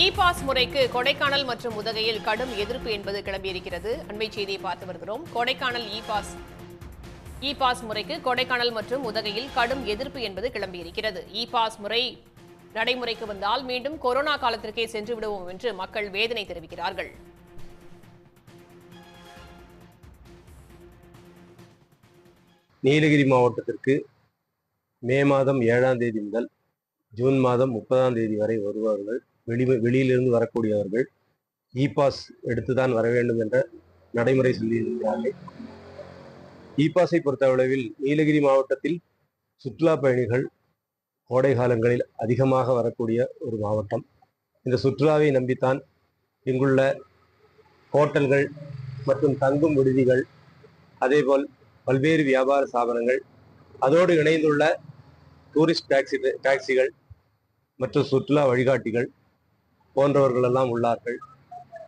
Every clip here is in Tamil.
இ பாஸ் முறைக்கு கொடைக்கானல் மற்றும் உதகையில் கடும் எதிர்ப்பு என்பது கிளம்பியிருக்கிறது. அண்மை செய்தியை பார்த்து வருகிறோம். Kodaikanal E pass E pass முறைக்கு கொடைக்கானல் மற்றும் உதகையில் கடும் எதிர்ப்பு என்பது கிளம்பியிருக்கிறது. இ பாஸ் முறை நடைமுறைக்கு வந்தால் மீண்டும் கொரோனா காலத்திற்கே சென்று விடுவோம் என்று மக்கள் வேதனை தெரிவிக்கிறார்கள். நீலகிரி மாவட்டத்திற்கு மே மாதம் ஏழாம் தேதி முதல் ஜூன் மாதம் முப்பதாம் தேதி வரை வருவார்கள் வெளி வெளியிலிருந்து வரக்கூடியவர்கள் இ பாஸ் எடுத்துதான் வர வேண்டும் என்ற நடைமுறை சொல்லியிருக்கிறார்கள். இ பாஸை பொறுத்தளவில் நீலகிரி மாவட்டத்தில் சுற்றுலா பயணிகள் கோடை காலங்களில் அதிகமாக வரக்கூடிய ஒரு மாவட்டம். இந்த சுற்றுலாவை நம்பித்தான் இங்குள்ள ஹோட்டல்கள் மற்றும் தங்கும் விடுதிகள் அதேபோல் பல்வேறு வியாபார ஸ்தாபனங்கள் அதோடு இணைந்துள்ள டூரிஸ்ட் டாக்ஸி டாக்ஸிகள் மற்றும் சுற்றுலா வழிகாட்டிகள் போன்றவர்கள் எல்லாம் உள்ளார்கள்.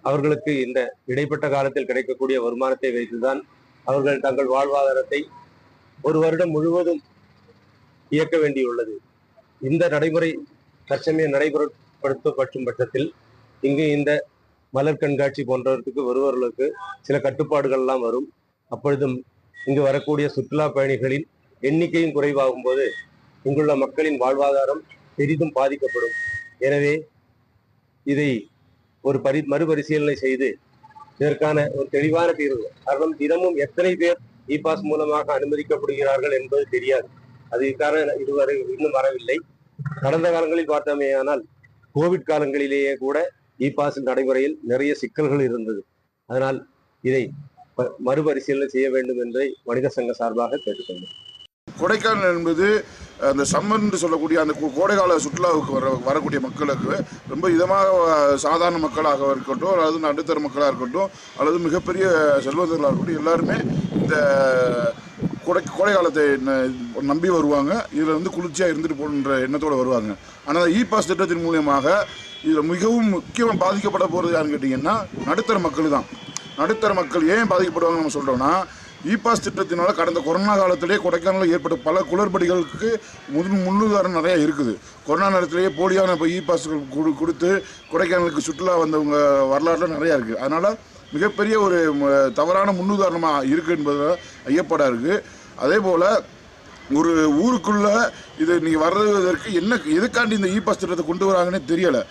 அவர்களுக்கு இந்த இடைப்பட்ட காலத்தில் கிடைக்கக்கூடிய வருமானத்தை வைத்துதான் அவர்கள் தங்கள் வாழ்வாதாரத்தை ஒரு வருடம் முழுவதும் இயக்க வேண்டியுள்ளது. இந்த நடைமுறை தற்சமயம் நடைமுறைப்படுத்தப்படும் பட்சத்தில் இங்கு இந்த மலர் கண்காட்சி போன்றவற்றுக்கு வருபவர்களுக்கு சில கட்டுப்பாடுகள் எல்லாம் வரும். அப்பொழுதும் இங்கு வரக்கூடிய சுற்றுலா பயணிகளின் எண்ணிக்கையும் குறைவாகும் போது இங்குள்ள மக்களின் வாழ்வாதாரம் பெரிதும் பாதிக்கப்படும். எனவே இதை ஒரு பரி மறுபரிசீலனை செய்து இதற்கான ஒரு தெளிவான தீர்வு. காரணம் தினமும் எத்தனை பேர் e இ பாஸ் மூலமாக அனுமதிக்கப்படுகிறார்கள் என்பது தெரியாது. அதுக்கான இதுவரை இன்னும் வரவில்லை. கடந்த காலங்களில் பார்த்தோமேயானால் கோவிட் காலங்களிலேயே கூட e இ பாஸ் நடைமுறையில் நிறைய சிக்கல்கள் இருந்தது. அதனால் இதை ப- மறுபரிசீலனை செய்ய வேண்டும் என்பதை மனித சங்க சார்பாக கேட்டுக்கொண்டேன் கொடைக்கானல் என்பது அந்த சம்மர் என்று சொல்லக்கூடிய அந்த கோ- கோடைக்கால சுற்றுலாவுக்கு வர வரக்கூடிய மக்களுக்கு ரொம்ப இதமாக சாதாரண மக்களாக இருக்கட்டும் அல்லது நடுத்தர மக்களாக இருக்கட்டும் அல்லது மிகப்பெரிய செல்வந்தர்களாக இருக்கட்டும் எல்லாருமே இந்த கொடை கோடை காலத்தை ந- நம்பி வருவாங்க. இதில் வந்து குளிர்ச்சியாக இருந்துட்டு போகணுன்ற எண்ணத்தோடு வருவாங்க. ஆனால் இ பாஸ் திட்டத்தின் மூலியமாக இதில் மிகவும் முக்கியமாக பாதிக்கப்பட போகிறது யாருன்னு கேட்டிங்கன்னா நடுத்தர மக்கள் தான். நடுத்தர மக்கள் ஏன் பாதிக்கப்படுவாங்கன்னு நம்ம சொல்கிறோம்னா இ பாஸ் திட்டத்தினால் கடந்த கொரோனா காலத்திலேயே கொடைக்கானலில் ஏற்பட்ட பல குளறுபடிகளுக்கு முன் முன்னுதாரணம் நிறையா இருக்குது. கொரோனா நேரத்திலேயே போலியான இப்போ இ பாஸ் கொடு கொடுத்து கொடைக்கானலுக்கு சுற்றுலா வந்தவங்க வரலாறுலாம் நிறையா இருக்குது அதனால் மிகப்பெரிய ஒரு தவறான முன்னுதாரணமாக இருக்குது என்பது ஐயப்பாடாக இருக்குது அதே போல் ஒரு ஊருக்குள்ளே இது நீங்கள் வர்றதற்கு என்ன எதுக்காண்டி இந்த இ பாஸ் திட்டத்தை கொண்டு வராங்கன்னே தெரியலை.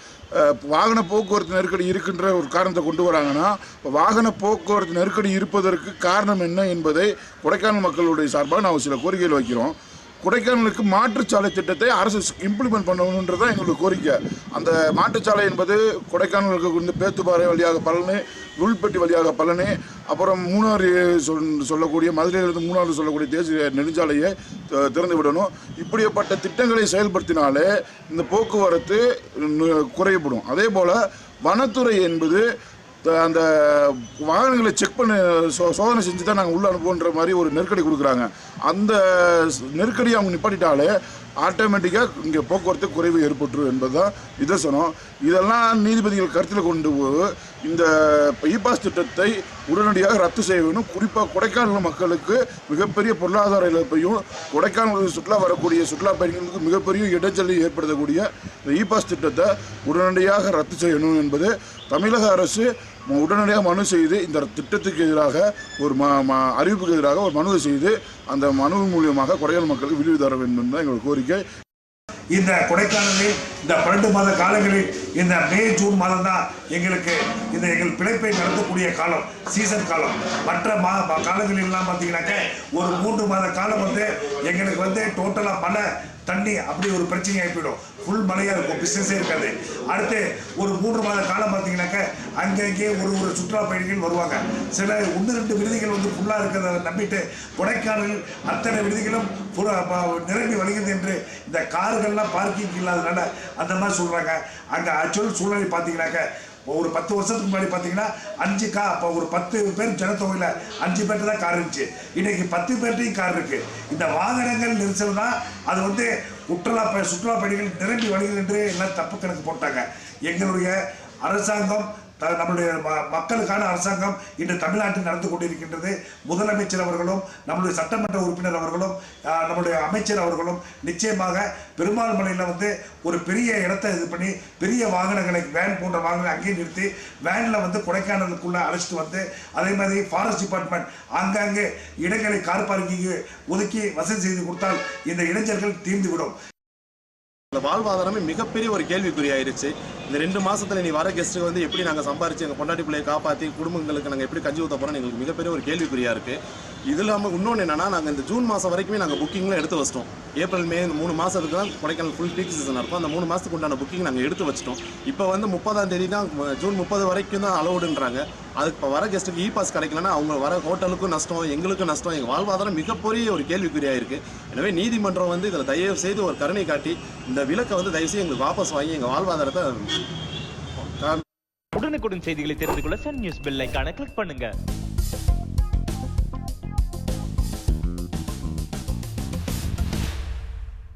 வாகன போக்குவரத்து நெருக்கடி இருக்கின்ற ஒரு காரணத்தை கொண்டு வராங்கன்னா வாகன போக்குவரத்து நெருக்கடி இருப்பதற்கு காரணம் என்ன என்பதை கொடைக்கானல் மக்களுடைய சார்பாக நான் சில கோரிக்கைகள் வைக்கிறோம். கொடைக்கானலுக்கு மாற்றுச்சாலை திட்டத்தை அரசு இம்ப்ளிமெண்ட் பண்ணணுன்றது தான் எங்களுக்கு கோரிக்கை. அந்த மாற்றுச்சாலை என்பது கொடைக்கானலுக்கு வந்து பேத்துப்பாறை வழியாக பழனி உள்பட்டி வழியாக பழனி அப்புறம் மூணாறு சொல் சொல்லக்கூடிய மதுரையிலிருந்து மூணாறு சொல்லக்கூடிய தேசிய நெடுஞ்சாலையை த- திறந்து விடணும் இப்படிப்பட்ட திட்டங்களை செயல்படுத்தினாலே இந்த போக்குவரத்து குறையப்படும். அதே போல் வனத்துறை என்பது அந்த வாகனங்களை செக் பண்ண சோ சோதனை செஞ்சு தான் நாங்கள் உள்ள அனுப்புன்ற மாதிரி ஒரு நெருக்கடி கொடுக்குறாங்க. அந்த நெருக்கடியை அவங்க நிப்பாட்டிட்டாலே ஆட்டோமேட்டிக்காக இங்கே போக்குவரத்து குறைவு ஏற்பட்டுரும் என்பதுதான் சொன்னோம். இதெல்லாம் நீதிபதிகள் கருத்தில் கொண்டு இந்த இ பாஸ் திட்டத்தை உடனடியாக ரத்து செய்ய வேண்டும் குறிப்பாக கொடைக்கானல் மக்களுக்கு மிகப்பெரிய பொருளாதார இழப்பையும் கொடைக்கானல் சுற்றுலா வரக்கூடிய சுற்றுலா பயணிகளுக்கு மிகப்பெரிய இடைஞ்சலை ஏற்படுத்தக்கூடிய இந்த இ பாஸ் திட்டத்தை உடனடியாக ரத்து செய்யணும் என்பது தமிழக அரசு உடனடியாக மனு செய்து இந்த திட்டத்துக்கு எதிராக ஒரு ம ம- அறிவிப்புக்கு எதிராக ஒரு மனுவை செய்து அந்த மனு மூலியமாக கொடைக்கானல் மக்களுக்கு விடுவி தர வேண்டும் என்பது எங்கள் கோரிக்கை. இந்த கொடைக்கானலில் இந்த பன்னெண்டு மாத காலங்களில் இந்த மே ஜூன் மாதம் தான் எங்களுக்கு இந்த எங்கள் பிழைப்பை நடத்தக்கூடிய காலம் சீசன் காலம். மற்ற மா காலங்களிலாம் பார்த்தீங்கன்னாக்க ஒரு மூன்று மாத காலம் வந்து எங்களுக்கு வந்து டோட்டலாக மழை தண்ணி அப்படி ஒரு பிரச்சனையாக போயிடும். ஃபுல் மழையாக இருக்கும். பிஸ்னஸே இருக்காது. அடுத்து ஒரு மூன்று மாத காலம் பார்த்தீங்கன்னாக்க அங்கங்கே ஒரு ஒரு சுற்றுலா பயணிகள் வருவாங்க. சில ஒன்று ரெண்டு விடுதிகள் வந்து ஃபுல்லாக இருக்கிறத நம்பிட்டு கொடைக்கானல் அத்தனை விடுதிகளும் நிரம்பி வருகிறது என்று இந்த கார்கள்லாம் பார்க்கிங் இல்லாதனால அந்த மாதிரி சொல்கிறாங்க அங்கே ஆக்சுவல் சூழ்நிலை பார்த்தீங்கன்னாக்க ஒரு பத்து வருஷத்துக்கு முன்னாடி பார்த்தீங்கன்னா அஞ்சு கா அப்போ ஒரு பத்து பேர் ஜனத்தொகையில் அஞ்சு பேர்ட்டு தான் கார் இருந்துச்சு. இன்றைக்கி பத்து பேர்ட்டையும் கார் இருக்குது இந்த வாகனங்கள் நெரிசல் தான் அது வந்து சுற்றுலா ப- சுற்றுலா பயணிகள் நிரம்பி வழிகள் என்று எல்லாம் தப்பு கணக்கு போட்டாங்க. எங்களுடைய அரசாங்கம் த- ம- மக்களுக்கான அரசாங்கம் இன்று தமிழ்நாட்டில் நடந்து கொண்டிருக்கின்றது. முதலமைச்சர் அவர்களும் நம்முடைய சட்டமன்ற உறுப்பினர் அவர்களும் நம்மளுடைய நம்முடைய அமைச்சர் அவர்களும் நிச்சயமாக பெருமாள் மலையில் வந்து ஒரு பெரிய இடத்தை இது பண்ணி பெரிய வாகனங்களை வேன் போன்ற வாகனங்களை அங்கேயே நிறுத்தி வேனில் வந்து கொடைக்கானலுக்குள்ளே அழைச்சிட்டு வந்து அதே மாதிரி ஃபாரஸ்ட் டிபார்ட்மெண்ட் ஆங்காங்கே இடங்களை கார் பார்க்கிங்கு ஒதுக்கி வசதி செய்து கொடுத்தால் இந்த இளைஞர்கள் தீர்ந்துவிடும். இந்த வாழ்வாதாரமே மிகப்பெரிய ஒரு கேள்விக்குறியாயிருச்சு. இந்த ரெண்டு மாசத்துல நீ வர கெஸ்ட்டு வந்து எப்படி நாங்கள் சம்பாரிச்சு எங்கள் பொண்டாட்டி பிள்ளையை காப்பாற்றி குடும்பங்களுக்கு நாங்கள் எப்படி கஞ்சி ஊற்ற போகிறோம் எங்களுக்கு மிகப்பெரிய ஒரு கேள்விக்குறியா இருக்கு. இது இல்லாமல் இன்னொன்று என்னன்னா நாங்கள் இந்த ஜூன் மாதம் வரைக்குமே நாங்கள் புக்கிங்லாம் எடுத்து வச்சிட்டோம். ஏப்ரல் மே இந்த மூணு மாதத்துக்கு தான் கொடைக்கானல் ஃபுல் பீக் சீசன் இருக்கும். அந்த மூணு மாதத்துக்கு உண்டான புக்கிங் நாங்கள் எடுத்து வச்சிட்டோம். இப்போ வந்து முப்பதாம் தேதி தான் ஜூன் முப்பது வரைக்கும் தான் அலௌடுன்றாங்க அதுக்கு இப்போ வர கெஸ்ட்டுக்கு இ பாஸ் கிடைக்கலன்னா அவங்க வர ஹோட்டலுக்கும் நஷ்டம் எங்களுக்கும் நஷ்டம் எங்கள் வாழ்வாதாரம் மிகப்பெரிய ஒரு கேள்விக்குறியாகிருக்கு எனவே நீதிமன்றம் வந்து இதில் தயவு செய்து ஒரு கருணை காட்டி இந்த விலக்கை வந்து தயவு செய்து எங்களுக்கு வாபஸ் வாங்கி எங்கள் வாழ்வாதாரத்தை உடனுக்குடன் செய்திகளை தெரிந்து கொள்ள சன் நியூஸ் பெல் கிளிக் பண்ணுங்கள்